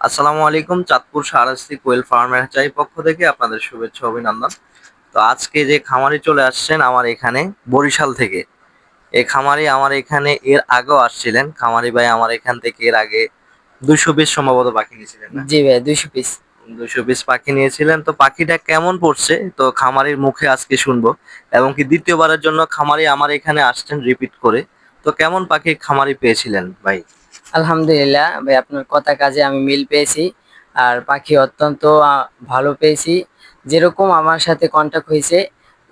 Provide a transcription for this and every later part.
আসসালামু আলাইকুম চাঁদপুর সারাস্তি কোয়েল ফার্মের চাই পক্ষ থেকে আপনাদের শুভেচ্ছা অভিনন্দন। তো আজকে যে খামারি চলে আসছেন আমার এখানে বরিশাল থেকে। এই খামারি আমার এখানে এর আগেও আসছিলেন। খামারি ভাই আমার এখান থেকে এর আগে দুশো পিস সম্ভবত পাখি নিয়েছিলেন না? জি ভাই দুইশো পিস। দুশো পিস পাখি নিয়েছিলেন। তো পাখিটা কেমন পড়ছে? তো খামারির মুখে আজকে শুনব। এবং কি দ্বিতীয়বারের জন্য খামারি আমার এখানে আসছেন রিপিট করে। তো কেমন পাখি খামারি পেয়েছিলেন ভাই? আলহামদুলিল্লাহ ভাই আপনার কথা কাজে আমি মিল পেয়েছি আর পাখি অত্যন্ত ভালো পেয়েছি। যেরকম আমার সাথে কন্ট্যাক্ট হয়েছে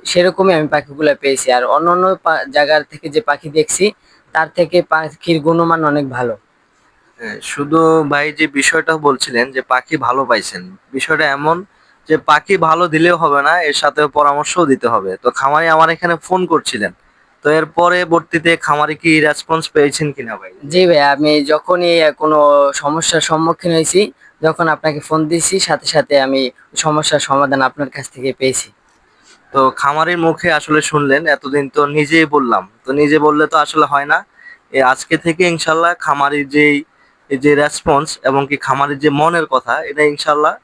সেরকমই আমি পাখিগুলো পেয়েছি। আর অন্য অন্য জায়গার থেকে যে পাখি দেখছি তার থেকে পাখির গুণমান অনেক ভালো। হ্যাঁ, শুধু ভাই যে বিষয়টা বলছিলেন যে পাখি ভালো পাইছেন বিষয়টা এমন যে পাখি ভালো দিলেও হবে না এর সাথে পরামর্শও দিতে হবে। তো খামারি আমার এখানে ফোন করছিলেন। তো এর পরবর্তীতে খামারে কি রেসপন্স পেয়েছেন কিনা ভাই? জি ভাই আমি যখনই কোনো সমস্যার সম্মুখীন হয়েছি যখন আপনাকে ফোন দিয়েছি সাথে সাথে আমি সমস্যার সমাধান আপনার কাছ থেকে পেয়েছি। তো খামারের মুখে আসলে শুনলেন এতদিন তো নিজেই বললাম। তো নিজে বললে তো আসলে হয় না। এই আজকে থেকে ইনশাল্লাহ খামারির যেই যে রেসপন্স এবং কি খামারির যে মনের কথা এটা ইনশাল্লাহ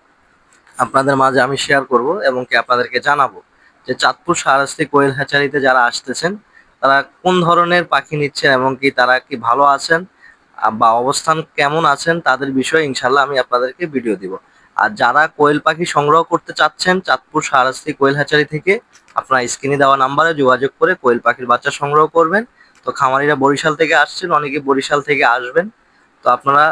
আপনাদের মাঝে আমি শেয়ার করব এবং কি আপনাদেরকে জানাব যে চাঁদপুর সারাস্তি কোয়েল হ্যাচারিতে যারা আসতেছেন তারা কোন ধরনের পাখি নিচ্ছেন এবং কি তারা কি ভালো আছেন বা অবস্থান কেমন আছেন তাদের বিষয়ে ইনশাল্লাহ আমি আপনাদেরকে ভিডিও দিব। আর যারা কোয়েল পাখি সংগ্রহ করতে চাচ্ছেন, চাঁদপুর সারাস্তি কোয়েল হ্যাচারি থেকে আপনারা স্ক্রিনে দেওয়া নাম্বারে যোগাযোগ করে কোয়েল পাখির বাচ্চা সংগ্রহ করবেন। তো খামারিরা বরিশাল থেকে আসছেন, অনেকে বরিশাল থেকে আসবেন। তো আপনারা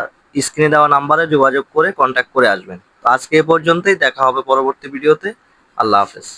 স্ক্রিনে দেওয়া নাম্বারে যোগাযোগ করে কন্ট্যাক্ট করে আসবেন। তো আজকে এ পর্যন্তই, দেখা হবে পরবর্তী ভিডিওতে আল্লাহ হাফেজ।